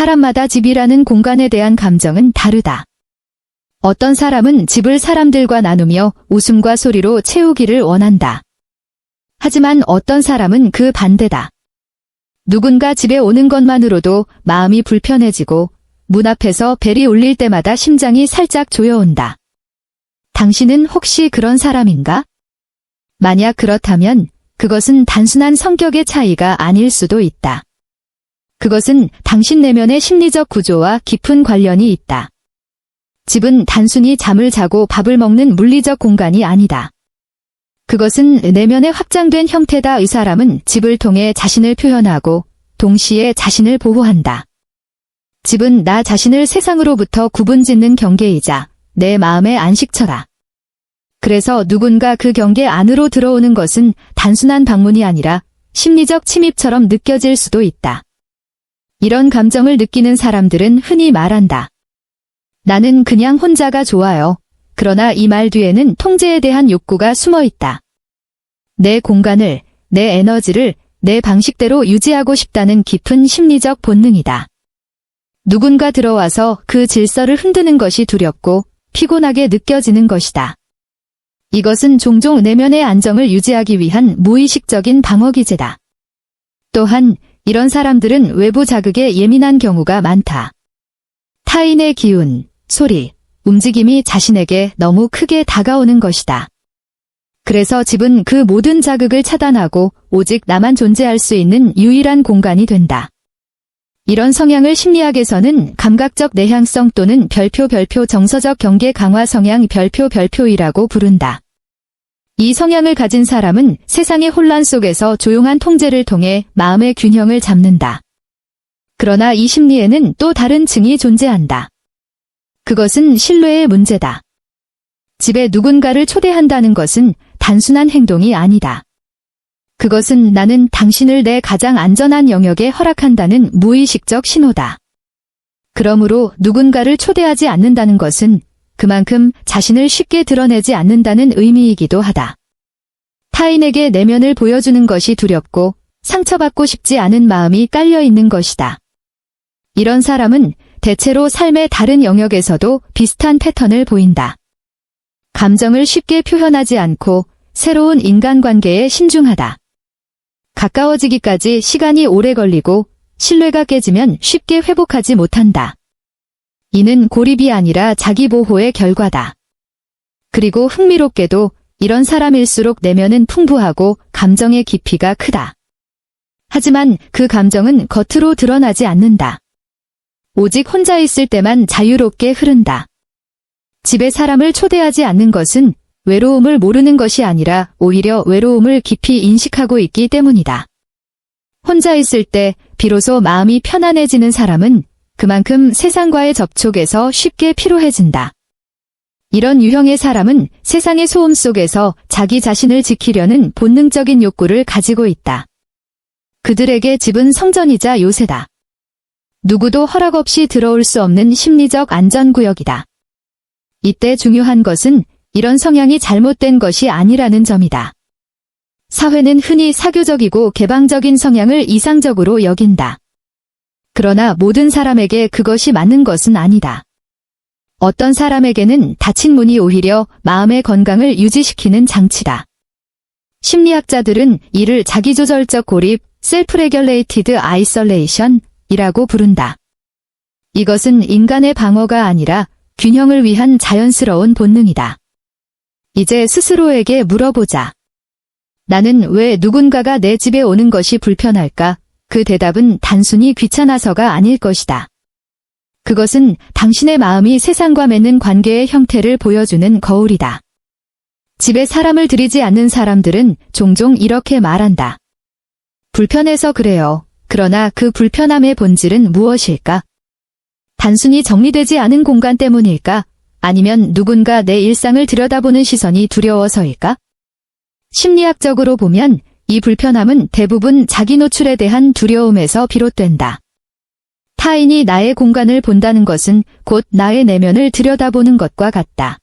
사람마다 집이라는 공간에 대한 감정은 다르다. 어떤 사람은 집을 사람들과 나누며 웃음과 소리로 채우기를 원한다. 하지만 어떤 사람은 그 반대다. 누군가 집에 오는 것만으로도 마음이 불편해지고 문 앞에서 벨이 울릴 때마다 심장이 살짝 조여온다. 당신은 혹시 그런 사람인가? 만약 그렇다면 그것은 단순한 성격의 차이가 아닐 수도 있다. 그것은 당신 내면의 심리적 구조와 깊은 관련이 있다. 집은 단순히 잠을 자고 밥을 먹는 물리적 공간이 아니다. 그것은 내면의 확장된 형태다. 이 사람은 집을 통해 자신을 표현하고 동시에 자신을 보호한다. 집은 나 자신을 세상으로부터 구분짓는 경계이자 내 마음의 안식처다. 그래서 누군가 그 경계 안으로 들어오는 것은 단순한 방문이 아니라 심리적 침입처럼 느껴질 수도 있다. 이런 감정을 느끼는 사람들은 흔히 말한다. 나는 그냥 혼자가 좋아요. 그러나 이 말 뒤에는 통제에 대한 욕구가 숨어 있다. 내 공간을, 내 에너지를 내 방식대로 유지하고 싶다는 깊은 심리적 본능이다. 누군가 들어와서 그 질서를 흔드는 것이 두렵고 피곤하게 느껴지는 것이다. 이것은 종종 내면의 안정을 유지하기 위한 무의식적인 방어 기제다. 또한 이런 사람들은 외부 자극에 예민한 경우가 많다. 타인의 기운, 소리, 움직임이 자신에게 너무 크게 다가오는 것이다. 그래서 집은 그 모든 자극을 차단하고 오직 나만 존재할 수 있는 유일한 공간이 된다. 이런 성향을 심리학에서는 감각적 내향성 또는 별표 별표 정서적 경계 강화 성향 별표 별표이라고 부른다. 이 성향을 가진 사람은 세상의 혼란 속에서 조용한 통제를 통해 마음의 균형을 잡는다. 그러나 이 심리에는 또 다른 층이 존재한다. 그것은 신뢰의 문제다. 집에 누군가를 초대한다는 것은 단순한 행동이 아니다. 그것은 나는 당신을 내 가장 안전한 영역에 허락한다는 무의식적 신호다. 그러므로 누군가를 초대하지 않는다는 것은 그만큼 자신을 쉽게 드러내지 않는다는 의미이기도 하다. 타인에게 내면을 보여주는 것이 두렵고 상처받고 싶지 않은 마음이 깔려 있는 것이다. 이런 사람은 대체로 삶의 다른 영역에서도 비슷한 패턴을 보인다. 감정을 쉽게 표현하지 않고 새로운 인간관계에 신중하다. 가까워지기까지 시간이 오래 걸리고 신뢰가 깨지면 쉽게 회복하지 못한다. 이는 고립이 아니라 자기보호의 결과다. 그리고 흥미롭게도 이런 사람일수록 내면은 풍부하고 감정의 깊이가 크다. 하지만 그 감정은 겉으로 드러나지 않는다. 오직 혼자 있을 때만 자유롭게 흐른다. 집에 사람을 초대하지 않는 것은 외로움을 모르는 것이 아니라 오히려 외로움을 깊이 인식하고 있기 때문이다. 혼자 있을 때 비로소 마음이 편안해지는 사람은 그만큼 세상과의 접촉에서 쉽게 피로해진다. 이런 유형의 사람은 세상의 소음 속에서 자기 자신을 지키려는 본능적인 욕구를 가지고 있다. 그들에게 집은 성전이자 요새다. 누구도 허락 없이 들어올 수 없는 심리적 안전구역이다. 이때 중요한 것은 이런 성향이 잘못된 것이 아니라는 점이다. 사회는 흔히 사교적이고 개방적인 성향을 이상적으로 여긴다. 그러나 모든 사람에게 그것이 맞는 것은 아니다. 어떤 사람에게는 닫힌 문이 오히려 마음의 건강을 유지시키는 장치다. 심리학자들은 이를 자기조절적 고립, 셀프-레귤레이티드 아이솔레이션 이라고 부른다. 이것은 인간의 방어가 아니라 균형을 위한 자연스러운 본능이다. 이제 스스로에게 물어보자. 나는 왜 누군가가 내 집에 오는 것이 불편할까? 그 대답은 단순히 귀찮아서가 아닐 것이다. 그것은 당신의 마음이 세상과 맺는 관계의 형태를 보여주는 거울이다. 집에 사람을 들이지 않는 사람들은 종종 이렇게 말한다. 불편해서 그래요. 그러나 그 불편함의 본질은 무엇일까? 단순히 정리되지 않은 공간 때문일까? 아니면 누군가 내 일상을 들여다보는 시선이 두려워서일까? 심리학적으로 보면 이 불편함은 대부분 자기 노출에 대한 두려움에서 비롯된다. 타인이 나의 공간을 본다는 것은 곧 나의 내면을 들여다보는 것과 같다.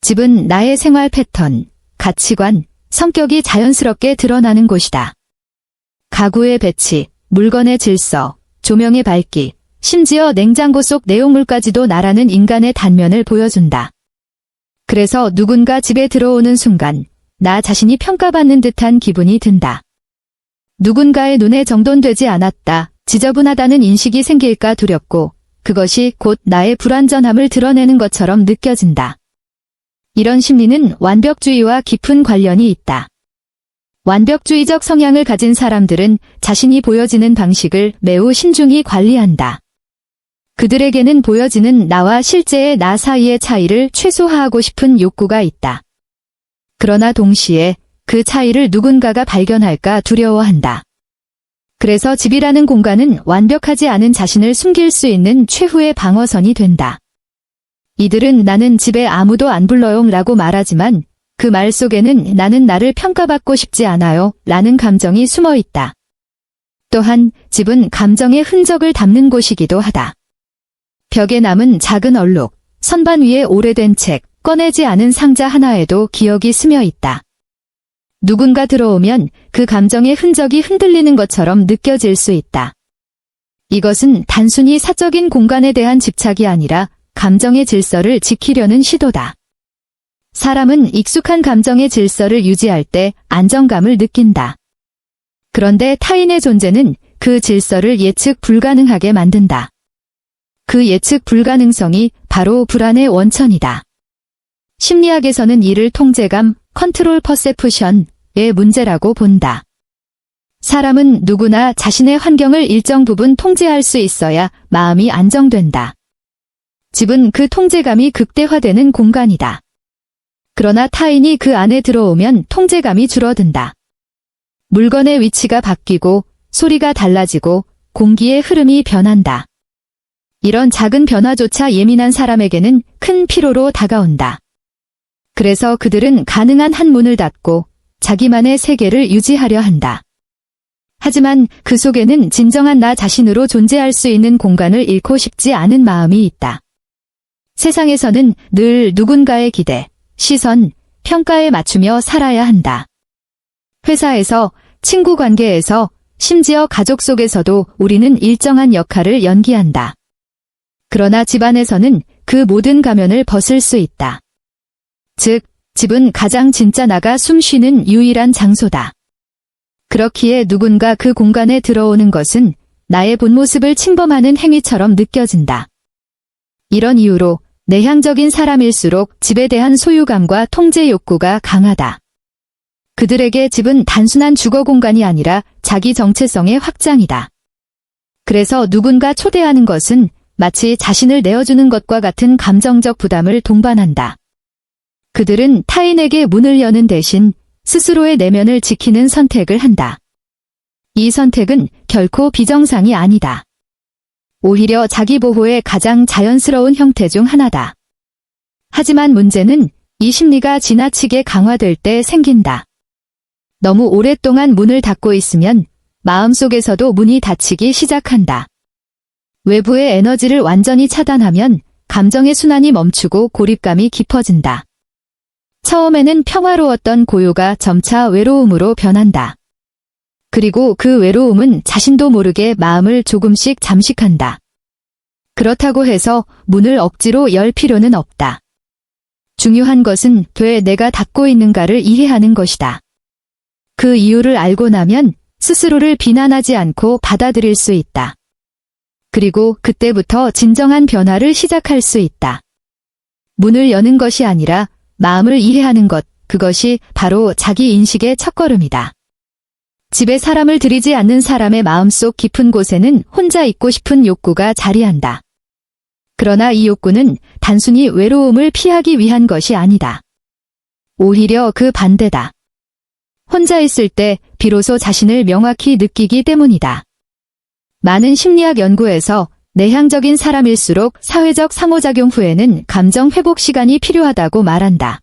집은 나의 생활 패턴, 가치관, 성격이 자연스럽게 드러나는 곳이다. 가구의 배치, 물건의 질서, 조명의 밝기, 심지어 냉장고 속 내용물까지도 나라는 인간의 단면을 보여준다. 그래서 누군가 집에 들어오는 순간 나 자신이 평가받는 듯한 기분이 든다. 누군가의 눈에 정돈되지 않았다, 지저분하다는 인식이 생길까 두렵고 그것이 곧 나의 불완전함을 드러내는 것처럼 느껴진다. 이런 심리는 완벽주의와 깊은 관련이 있다. 완벽주의적 성향을 가진 사람들은 자신이 보여지는 방식을 매우 신중히 관리한다. 그들에게는 보여지는 나와 실제의 나 사이의 차이를 최소화하고 싶은 욕구가 있다. 그러나 동시에 그 차이를 누군가가 발견할까 두려워한다. 그래서 집이라는 공간은 완벽하지 않은 자신을 숨길 수 있는 최후의 방어선이 된다. 이들은 나는 집에 아무도 안 불러용 라고 말하지만 그 말 속에는 나는 나를 평가받고 싶지 않아요 라는 감정이 숨어 있다. 또한 집은 감정의 흔적을 담는 곳이기도 하다. 벽에 남은 작은 얼룩, 선반 위에 오래된 책, 꺼내지 않은 상자 하나에도 기억이 스며 있다. 누군가 들어오면 그 감정의 흔적이 흔들리는 것처럼 느껴질 수 있다. 이것은 단순히 사적인 공간에 대한 집착이 아니라 감정의 질서를 지키려는 시도다. 사람은 익숙한 감정의 질서를 유지할 때 안정감을 느낀다. 그런데 타인의 존재는 그 질서를 예측 불가능하게 만든다. 그 예측 불가능성이 바로 불안의 원천이다. 심리학에서는 이를 통제감, 컨트롤 퍼세프션의 문제라고 본다. 사람은 누구나 자신의 환경을 일정 부분 통제할 수 있어야 마음이 안정된다. 집은 그 통제감이 극대화되는 공간이다. 그러나 타인이 그 안에 들어오면 통제감이 줄어든다. 물건의 위치가 바뀌고 소리가 달라지고 공기의 흐름이 변한다. 이런 작은 변화조차 예민한 사람에게는 큰 피로로 다가온다. 그래서 그들은 가능한 한 문을 닫고 자기만의 세계를 유지하려 한다. 하지만 그 속에는 진정한 나 자신으로 존재할 수 있는 공간을 잃고 싶지 않은 마음이 있다. 세상에서는 늘 누군가의 기대, 시선, 평가에 맞추며 살아야 한다. 회사에서, 친구 관계에서, 심지어 가족 속에서도 우리는 일정한 역할을 연기한다. 그러나 집안에서는 그 모든 가면을 벗을 수 있다. 즉, 집은 가장 진짜 나가 숨 쉬는 유일한 장소다. 그렇기에 누군가 그 공간에 들어오는 것은 나의 본 모습을 침범하는 행위처럼 느껴진다. 이런 이유로 내향적인 사람일수록 집에 대한 소유감과 통제 욕구가 강하다. 그들에게 집은 단순한 주거 공간이 아니라 자기 정체성의 확장이다. 그래서 누군가 초대하는 것은 마치 자신을 내어주는 것과 같은 감정적 부담을 동반한다. 그들은 타인에게 문을 여는 대신 스스로의 내면을 지키는 선택을 한다. 이 선택은 결코 비정상이 아니다. 오히려 자기 보호의 가장 자연스러운 형태 중 하나다. 하지만 문제는 이 심리가 지나치게 강화될 때 생긴다. 너무 오랫동안 문을 닫고 있으면 마음속에서도 문이 닫히기 시작한다. 외부의 에너지를 완전히 차단하면 감정의 순환이 멈추고 고립감이 깊어진다. 처음에는 평화로웠던 고요가 점차 외로움으로 변한다. 그리고 그 외로움은 자신도 모르게 마음을 조금씩 잠식한다. 그렇다고 해서 문을 억지로 열 필요는 없다. 중요한 것은 왜 내가 닫고 있는가를 이해하는 것이다. 그 이유를 알고 나면 스스로를 비난하지 않고 받아들일 수 있다. 그리고 그때부터 진정한 변화를 시작할 수 있다. 문을 여는 것이 아니라 마음을 이해하는 것, 그것이 바로 자기 인식의 첫걸음이다. 집에 사람을 들이지 않는 사람의 마음속 깊은 곳에는 혼자 있고 싶은 욕구가 자리한다. 그러나 이 욕구는 단순히 외로움을 피하기 위한 것이 아니다. 오히려 그 반대다. 혼자 있을 때 비로소 자신을 명확히 느끼기 때문이다. 많은 심리학 연구에서 내향적인 사람일수록 사회적 상호작용 후에는 감정 회복 시간이 필요하다고 말한다.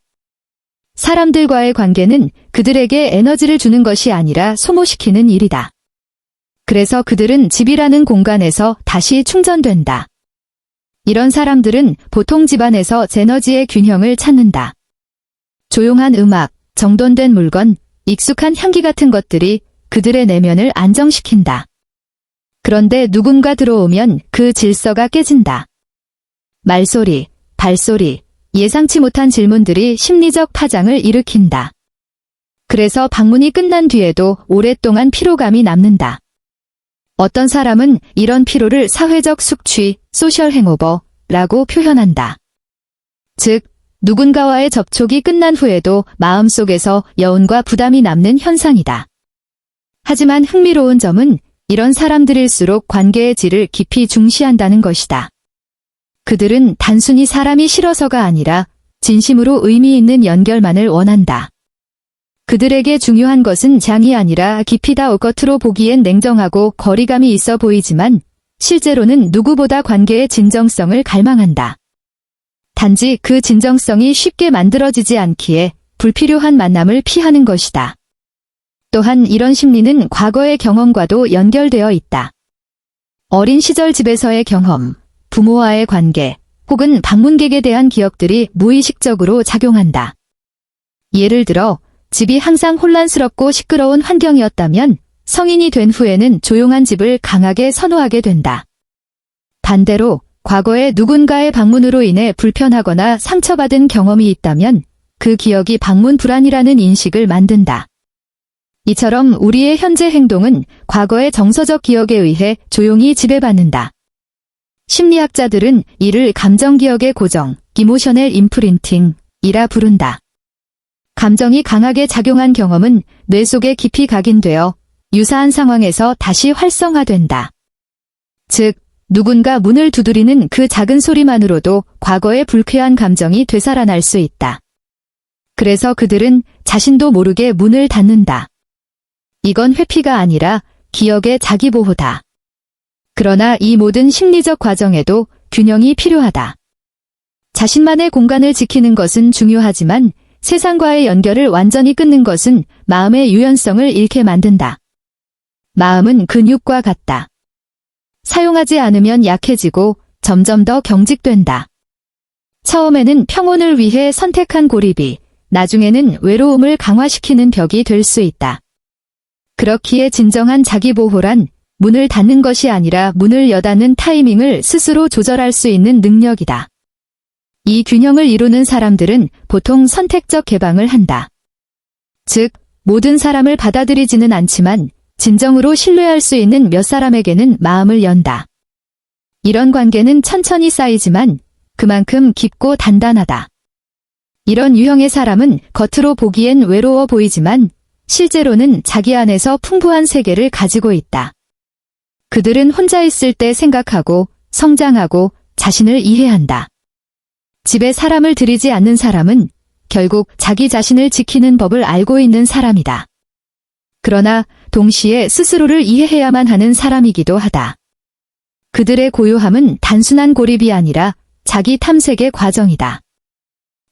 사람들과의 관계는 그들에게 에너지를 주는 것이 아니라 소모시키는 일이다. 그래서 그들은 집이라는 공간에서 다시 충전된다. 이런 사람들은 보통 집안에서 제너지의 균형을 찾는다. 조용한 음악, 정돈된 물건, 익숙한 향기 같은 것들이 그들의 내면을 안정시킨다. 그런데 누군가 들어오면 그 질서가 깨진다. 말소리, 발소리, 예상치 못한 질문들이 심리적 파장을 일으킨다. 그래서 방문이 끝난 뒤에도 오랫동안 피로감이 남는다. 어떤 사람은 이런 피로를 사회적 숙취, 소셜 행오버라고 표현한다. 즉, 누군가와의 접촉이 끝난 후에도 마음속에서 여운과 부담이 남는 현상이다. 하지만 흥미로운 점은 이런 사람들일수록 관계의 질을 깊이 중시한다는 것이다. 그들은 단순히 사람이 싫어서가 아니라 진심으로 의미 있는 연결만을 원한다. 그들에게 중요한 것은 장이 아니라 깊이다. 겉으로 보기엔 냉정하고 거리감이 있어 보이지만 실제로는 누구보다 관계의 진정성을 갈망한다. 단지 그 진정성이 쉽게 만들어지지 않기에 불필요한 만남을 피하는 것이다. 또한 이런 심리는 과거의 경험과도 연결되어 있다. 어린 시절 집에서의 경험, 부모와의 관계, 혹은 방문객에 대한 기억들이 무의식적으로 작용한다. 예를 들어, 집이 항상 혼란스럽고 시끄러운 환경이었다면 성인이 된 후에는 조용한 집을 강하게 선호하게 된다. 반대로 과거에 누군가의 방문으로 인해 불편하거나 상처받은 경험이 있다면 그 기억이 방문 불안이라는 인식을 만든다. 이처럼 우리의 현재 행동은 과거의 정서적 기억에 의해 조용히 지배받는다. 심리학자들은 이를 감정기억의 고정, 이모셔넬 임프린팅 이라 부른다. 감정이 강하게 작용한 경험은 뇌 속에 깊이 각인되어 유사한 상황에서 다시 활성화된다. 즉, 누군가 문을 두드리는 그 작은 소리만으로도 과거의 불쾌한 감정이 되살아날 수 있다. 그래서 그들은 자신도 모르게 문을 닫는다. 이건 회피가 아니라 기억의 자기보호다. 그러나 이 모든 심리적 과정에도 균형이 필요하다. 자신만의 공간을 지키는 것은 중요하지만 세상과의 연결을 완전히 끊는 것은 마음의 유연성을 잃게 만든다. 마음은 근육과 같다. 사용하지 않으면 약해지고 점점 더 경직된다. 처음에는 평온을 위해 선택한 고립이 나중에는 외로움을 강화시키는 벽이 될 수 있다. 그렇기에 진정한 자기보호란 문을 닫는 것이 아니라 문을 여닫는 타이밍을 스스로 조절할 수 있는 능력이다. 이 균형을 이루는 사람들은 보통 선택적 개방을 한다. 즉, 모든 사람을 받아들이지는 않지만 진정으로 신뢰할 수 있는 몇 사람에게는 마음을 연다. 이런 관계는 천천히 쌓이지만 그만큼 깊고 단단하다. 이런 유형의 사람은 겉으로 보기엔 외로워 보이지만 실제로는 자기 안에서 풍부한 세계를 가지고 있다. 그들은 혼자 있을 때 생각하고 성장하고 자신을 이해한다. 집에 사람을 들이지 않는 사람은 결국 자기 자신을 지키는 법을 알고 있는 사람이다. 그러나 동시에 스스로를 이해해야만 하는 사람이기도 하다. 그들의 고요함은 단순한 고립이 아니라 자기 탐색의 과정이다.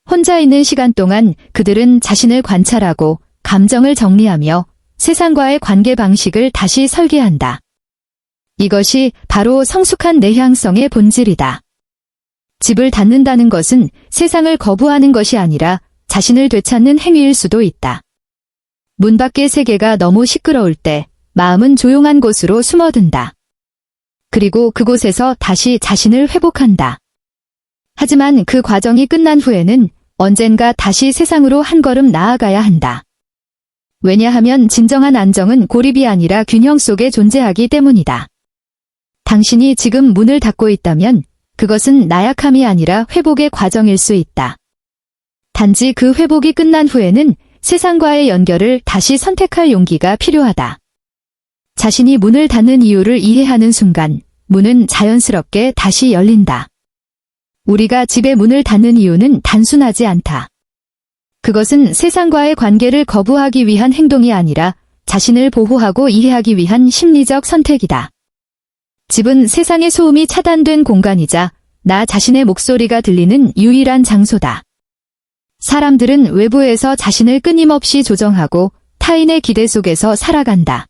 혼자 있는 시간 동안 그들은 자신을 관찰하고 감정을 정리하며 세상과의 관계 방식을 다시 설계한다. 이것이 바로 성숙한 내향성의 본질이다. 집을 닫는다는 것은 세상을 거부하는 것이 아니라 자신을 되찾는 행위일 수도 있다. 문 밖의 세계가 너무 시끄러울 때 마음은 조용한 곳으로 숨어든다. 그리고 그곳에서 다시 자신을 회복한다. 하지만 그 과정이 끝난 후에는 언젠가 다시 세상으로 한 걸음 나아가야 한다. 왜냐하면 진정한 안정은 고립이 아니라 균형 속에 존재하기 때문이다. 당신이 지금 문을 닫고 있다면 그것은 나약함이 아니라 회복의 과정일 수 있다. 단지 그 회복이 끝난 후에는 세상과의 연결을 다시 선택할 용기가 필요하다. 자신이 문을 닫는 이유를 이해하는 순간 문은 자연스럽게 다시 열린다. 우리가 집의 문을 닫는 이유는 단순하지 않다. 그것은 세상과의 관계를 거부하기 위한 행동이 아니라 자신을 보호하고 이해하기 위한 심리적 선택이다. 집은 세상의 소음이 차단된 공간이자 나 자신의 목소리가 들리는 유일한 장소다. 사람들은 외부에서 자신을 끊임없이 조정하고 타인의 기대 속에서 살아간다.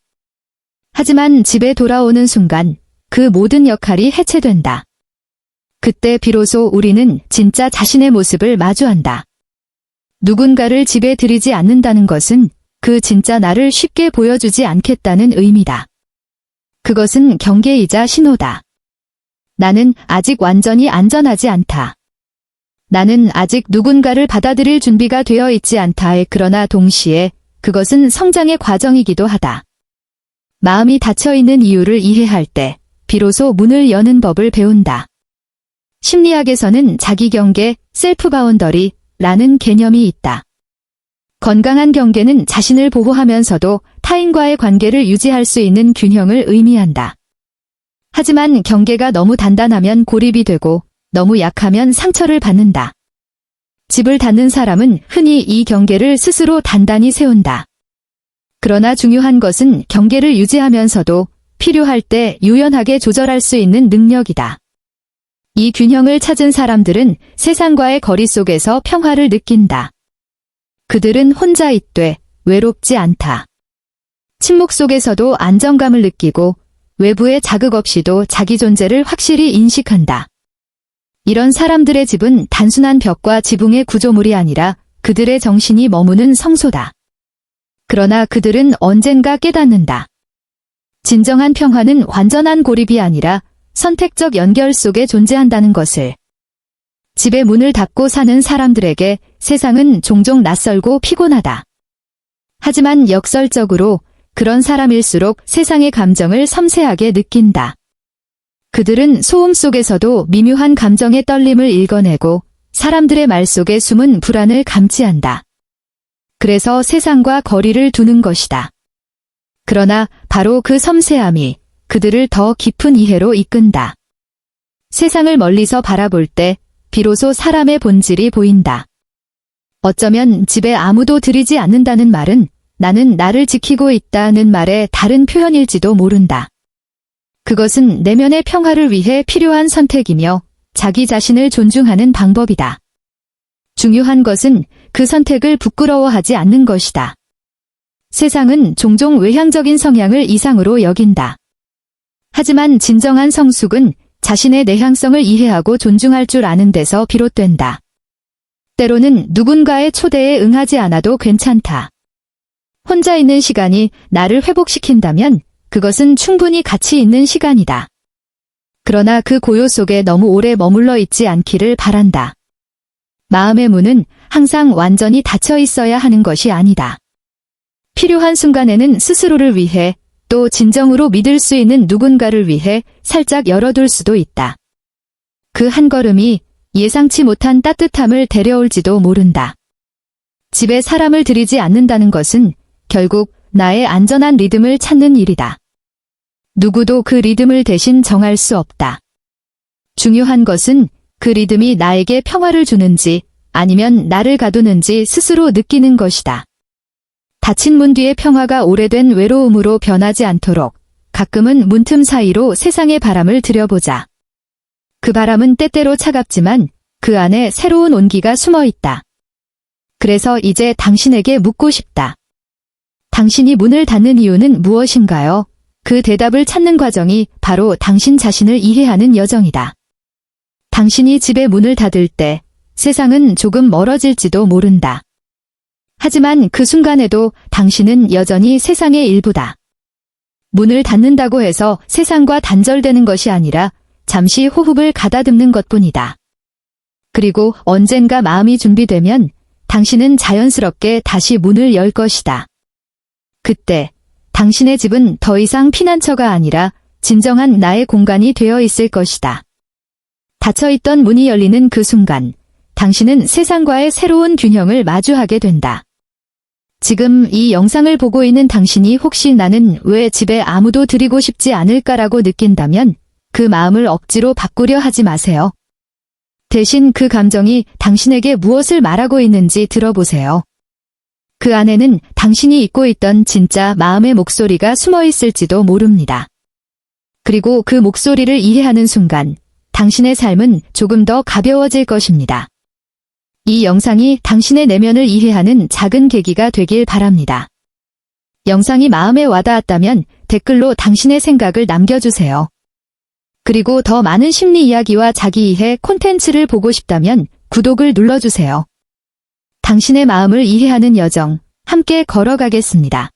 하지만 집에 돌아오는 순간 그 모든 역할이 해체된다. 그때 비로소 우리는 진짜 자신의 모습을 마주한다. 누군가를 집에 들이지 않는다는 것은 그 진짜 나를 쉽게 보여주지 않겠다는 의미다. 그것은 경계이자 신호다. 나는 아직 완전히 안전하지 않다. 나는 아직 누군가를 받아들일 준비가 되어 있지 않다. 그러나 동시에 그것은 성장의 과정이기도 하다. 마음이 닫혀 있는 이유를 이해할 때 비로소 문을 여는 법을 배운다. 심리학에서는 자기 경계, 셀프 바운더리 라는 개념이 있다. 건강한 경계는 자신을 보호하면서도 타인과의 관계를 유지할 수 있는 균형을 의미한다. 하지만 경계가 너무 단단하면 고립이 되고 너무 약하면 상처를 받는다. 집을 닫는 사람은 흔히 이 경계를 스스로 단단히 세운다. 그러나 중요한 것은 경계를 유지하면서도 필요할 때 유연하게 조절할 수 있는 능력이다. 이 균형을 찾은 사람들은 세상과의 거리 속에서 평화를 느낀다. 그들은 혼자 있되 외롭지 않다. 침묵 속에서도 안정감을 느끼고 외부의 자극 없이도 자기 존재를 확실히 인식한다. 이런 사람들의 집은 단순한 벽과 지붕의 구조물이 아니라 그들의 정신이 머무는 성소다. 그러나 그들은 언젠가 깨닫는다. 진정한 평화는 완전한 고립이 아니라 선택적 연결 속에 존재한다는 것을. 집에 문을 닫고 사는 사람들에게 세상은 종종 낯설고 피곤하다. 하지만 역설적으로 그런 사람일수록 세상의 감정을 섬세하게 느낀다. 그들은 소음 속에서도 미묘한 감정의 떨림을 읽어내고 사람들의 말 속에 숨은 불안을 감지한다. 그래서 세상과 거리를 두는 것이다. 그러나 바로 그 섬세함이 그들을 더 깊은 이해로 이끈다. 세상을 멀리서 바라볼 때 비로소 사람의 본질이 보인다. 어쩌면 집에 아무도 들이지 않는다는 말은 나는 나를 지키고 있다는 말의 다른 표현일지도 모른다. 그것은 내면의 평화를 위해 필요한 선택이며 자기 자신을 존중하는 방법이다. 중요한 것은 그 선택을 부끄러워하지 않는 것이다. 세상은 종종 외향적인 성향을 이상으로 여긴다. 하지만 진정한 성숙은 자신의 내향성을 이해하고 존중할 줄 아는 데서 비롯된다. 때로는 누군가의 초대에 응하지 않아도 괜찮다. 혼자 있는 시간이 나를 회복시킨다면 그것은 충분히 가치 있는 시간이다. 그러나 그 고요 속에 너무 오래 머물러 있지 않기를 바란다. 마음의 문은 항상 완전히 닫혀 있어야 하는 것이 아니다. 필요한 순간에는 스스로를 위해 또 진정으로 믿을 수 있는 누군가를 위해 살짝 열어둘 수도 있다. 그 한 걸음이 예상치 못한 따뜻함을 데려올지도 모른다. 집에 사람을 들이지 않는다는 것은 결국 나의 안전한 리듬을 찾는 일이다. 누구도 그 리듬을 대신 정할 수 없다. 중요한 것은 그 리듬이 나에게 평화를 주는지 아니면 나를 가두는지 스스로 느끼는 것이다. 닫힌 문 뒤의 평화가 오래된 외로움으로 변하지 않도록 가끔은 문틈 사이로 세상의 바람을 들여보자. 그 바람은 때때로 차갑지만 그 안에 새로운 온기가 숨어 있다. 그래서 이제 당신에게 묻고 싶다. 당신이 문을 닫는 이유는 무엇인가요? 그 대답을 찾는 과정이 바로 당신 자신을 이해하는 여정이다. 당신이 집의 문을 닫을 때 세상은 조금 멀어질지도 모른다. 하지만 그 순간에도 당신은 여전히 세상의 일부다. 문을 닫는다고 해서 세상과 단절되는 것이 아니라 잠시 호흡을 가다듬는 것 뿐이다. 그리고 언젠가 마음이 준비되면 당신은 자연스럽게 다시 문을 열 것이다. 그때 당신의 집은 더 이상 피난처가 아니라 진정한 나의 공간이 되어 있을 것이다. 닫혀있던 문이 열리는 그 순간 당신은 세상과의 새로운 균형을 마주하게 된다. 지금 이 영상을 보고 있는 당신이 혹시 나는 왜 집에 아무도 드리고 싶지 않을까라고 느낀다면 그 마음을 억지로 바꾸려 하지 마세요. 대신 그 감정이 당신에게 무엇을 말하고 있는지 들어보세요. 그 안에는 당신이 잊고 있던 진짜 마음의 목소리가 숨어 있을지도 모릅니다. 그리고 그 목소리를 이해하는 순간 당신의 삶은 조금 더 가벼워질 것입니다. 이 영상이 당신의 내면을 이해하는 작은 계기가 되길 바랍니다. 영상이 마음에 와닿았다면 댓글로 당신의 생각을 남겨주세요. 그리고 더 많은 심리 이야기와 자기 이해 콘텐츠를 보고 싶다면 구독을 눌러주세요. 당신의 마음을 이해하는 여정, 함께 걸어가겠습니다.